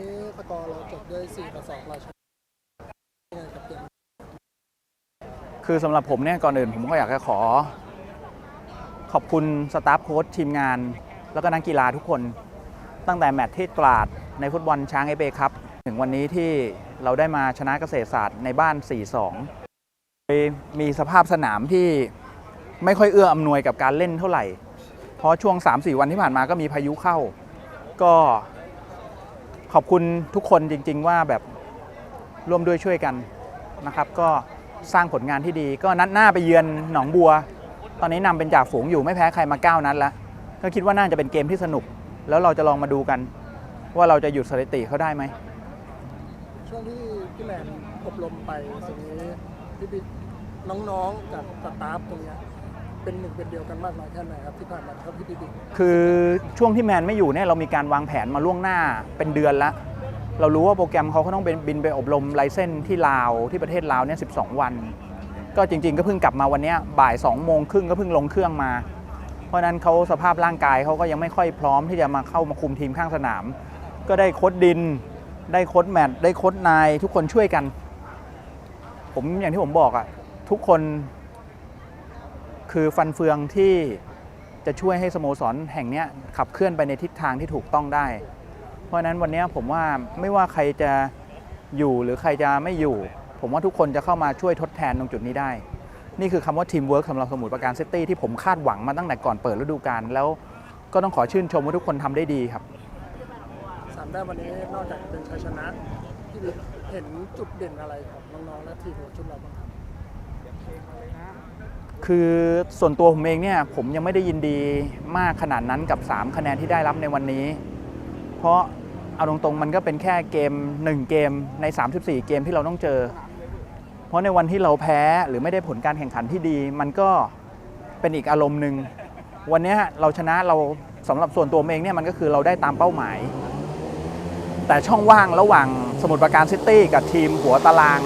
นี้สกอร์เราจบด้วย4ต่อ2เราชนะยังไงกับเกมคือสำหรับผมเนี่ยก่อนอื่นผมก็อยากจะขอ ขอบคุณสตาฟโค้ชทีมงาน แล้วก็นักกีฬาทุกคน ตั้งแต่แมตช์ที่ตราดในฟุตบอลช้างเอเปครับ ถึงวันนี้ที่เราได้มาชนะเกษตรศาสตร์ในบ้าน 4-2 มีสภาพสนามที่ไม่ค่อยเอื้ออำนวยกับการเล่นเท่าไหร่ เพราะช่วง 3-4 วันที่ผ่านมาก็มีพายุเข้า ก็ ขอบคุณทุกคนจริง ๆ ว่าแบบร่วมด้วยช่วยกันนะครับ ก็สร้างผลงานที่ดี ก็นัดหน้าไปเยือนหนองบัว ตอนนี้นำเป็นจ่าฝูงอยู่ไม่แพ้ใครมา9นัดแล้วก็คิดว่าน่าจะเป็นเกมที่สนุก แล้วเราจะลองมาดูกัน ว่าเราจะหยุดสถิติเขาได้ไหมช่วงที่พี่แมนอบรมไปสิ่งนี้พี่บิ๊กน้องๆกับสตาฟตรงเนี้ย เป็นหนึ่งเป็นเดียวกันมากน้อยแค่ไหนครับที่ผ่านมาครับพี่บิ๊กคือช่วงที่แมนไม่อยู่เนี่ยเรามีการวางแผนมาล่วงหน้าเป็นเดือนล้วเรารู้ว่าโปรแกรมเขาเขาต้องเป็นบินไปอบรมไลเซนที่ลาวที่ประเทศลาวเนี่ย12วัน ก็จริง ๆ ก็เพิ่งกลับมาวันเนี้ยบ่าย2โมงครึ่งก็เพิ่งลงเครื่องมา เพราะฉะนั้นเขาสภาพร่างกายเขาก็ยังไม่ค่อยพร้อมที่จะมาเข้ามาคุมทีมข้างสนาม ก็ได้โค้ดดิน ได้โค้ดแมทได้โค้ดนายทุกคนช่วยกัน ผมอย่างที่ผมบอกอะทุกคน คือฟันเฟืองที่จะช่วยให้สโมสรแห่งนี้ขับเคลื่อนไปในทิศทางที่ถูกต้องได้ เพราะฉะนั้นวันนี้ผมว่าไม่ว่าใครจะอยู่หรือใครจะไม่อยู่ ผมว่าทุกคนจะเข้ามาช่วยทดแทนตรงจุดนี้ได้ นี่คือคำว่าทีมเวิร์กสำหรับสมุทรปราการซิตี้ที่ผมคาดหวังมาตั้งแต่ก่อนเปิดฤดูกาลแล้วก็ต้องขอชื่นชมว่าทุกคนทำได้ดีครับสามแต้มวันนี้นอกจากเป็นชัยชนะพี่เห็นจุดเด่นอะไรของน้องๆและทีมของชุดเราบ้าง คือส่วนตัวผมเองเนี่ยผมยังไม่ได้ยินดีมากขนาดนั้นกับ 3 คะแนนที่ได้รับในวันนี้ เพราะเอาตรงๆมันก็เป็นแค่เกม 1 เกมใน 34 เกมที่เราต้องเจอ เพราะในวันที่เราแพ้หรือไม่ได้ผลการแข่งขันที่ดี มันก็เป็นอีกอารมณ์หนึ่งวันนี้เราชนะเราสำหรับส่วนตัวเองเนี่ยมันก็คือเราได้ตามเป้าหมาย แต่ช่องว่างระหว่างสมุทรปราการซิตี้กับทีมหัวตาราง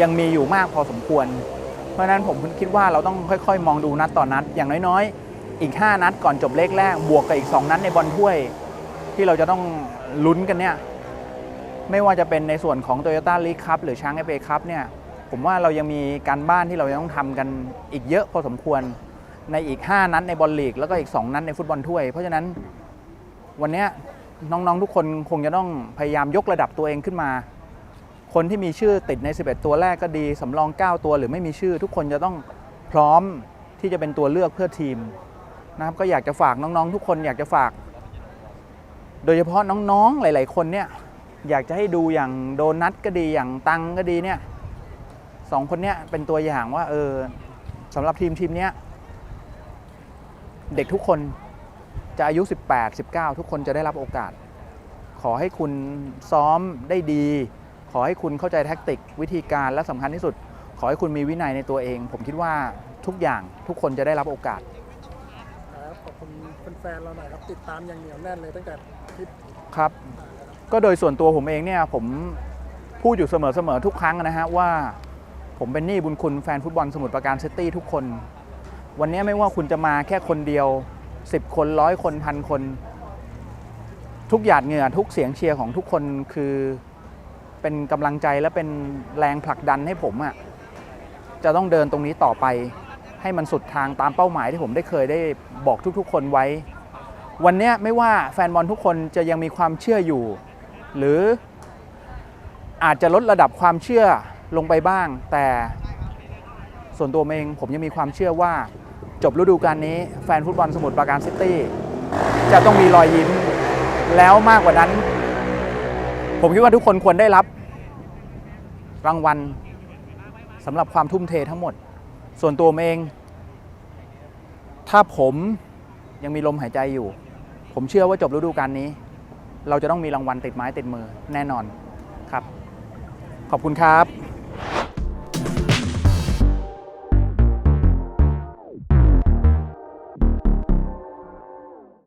ยังมีอยู่มากพอสมควร เพราะฉะนั้นผมคิดว่าเราต้องค่อยๆ มองดูนัดต่อนนัด อย่างน้อยๆ อีก 5 นัดก่อนจบเลขแรก บวกกับอีก 2 นัดในบอลถ้วย ที่เราจะต้องลุ้นกันเนี่ย ไม่ว่าจะเป็นในส่วนของ Toyota League Cup หรือช้างเอเ a คัพเนี่ย ผมว่าเรายังมีการบ้านที่เรายังต้องทำกันอีกเยอะพอสมควรในอีก 5 นัดในบอลลีก แล้วก็อีก 2 นัดในฟุตบอลถ้วย เพราะฉะนั้นวันนี้น้องๆทุกคนคงจะต้องพยายามยกระดับตัวเองขึ้นมา คนที่มีชื่อติดใน 11 ตัวแรกก็ดี สำรอง 9 ตัวหรือไม่มีชื่อ ทุกคนจะต้องพร้อมที่จะเป็นตัวเลือกเพื่อทีมนะครับก็อยากจะฝากน้องๆ ทุกคนอยากจะฝาก โดยเฉพาะน้องๆหลาย ๆ คนเนี่ยอยากจะให้ดูอย่างโดนัทก็ดีอย่างตังก็ดีเนี่ยสองคนเนี้ยเป็นตัวอย่างว่าเออสำหรับทีมทีมเนี้ยเด็กทุกคนจะอายุ 18 19 ทุกคนจะได้รับโอกาส ขอให้คุณซ้อมได้ดี ขอให้คุณเข้าใจแท็กติก วิธีการและสำคัญที่สุด ขอให้คุณมีวินัยในตัวเอง ผมคิดว่าทุกอย่างทุกคนจะได้รับโอกาสครับขอบคุณแฟนๆเราหน่อยครับติดตามอย่างเหนียวแน่นเลยตั้งแต่คลิปครับ ก็โดยส่วนตัวผมเองเนี่ยผมพูดอยู่เสมอๆทุกครั้งนะฮะว่าผมเป็นหนี้บุญคุณแฟนฟุตบอลสมุทรปราการซิตี้ทุกคน วันนี้ไม่ว่าคุณจะมาแค่คนเดียว 10 คนร้อยคนพันคน ทุกหยาดเหงื่อทุกเสียงเชียร์ของทุกคนคือ เป็นกำลังใจและเป็นแรงผลักดันให้ผมอะจะต้องเดินตรงนี้ต่อไป ให้มันสุดทางตามเป้าหมายที่ผมได้เคยได้บอกทุกๆ คนไว้ วันเนี้ยไม่ว่าแฟนบอลทุกคนจะยังมีความเชื่ออยู่ หรืออาจจะลดระดับความเชื่อลงไปบ้าง แต่ส่วนตัวเองผมยังมีความเชื่อว่าจบฤดูกาลนี้แฟนฟุตบอลสมุทรปราการซิตี้จะต้องมีรอยยิ้ม แล้วมากกว่านั้น ผมคิดว่าทุกคนควรได้รับรางวัลสำหรับความทุ่มเททั้งหมด ส่วนตัวผมเอง ถ้าผมยังมีลมหายใจอยู่ ผมเชื่อว่าจบฤดูกาลนี้ เราจะต้องมีรางวัลติดไม้ติดมือแน่นอนครับ ขอบคุณครับ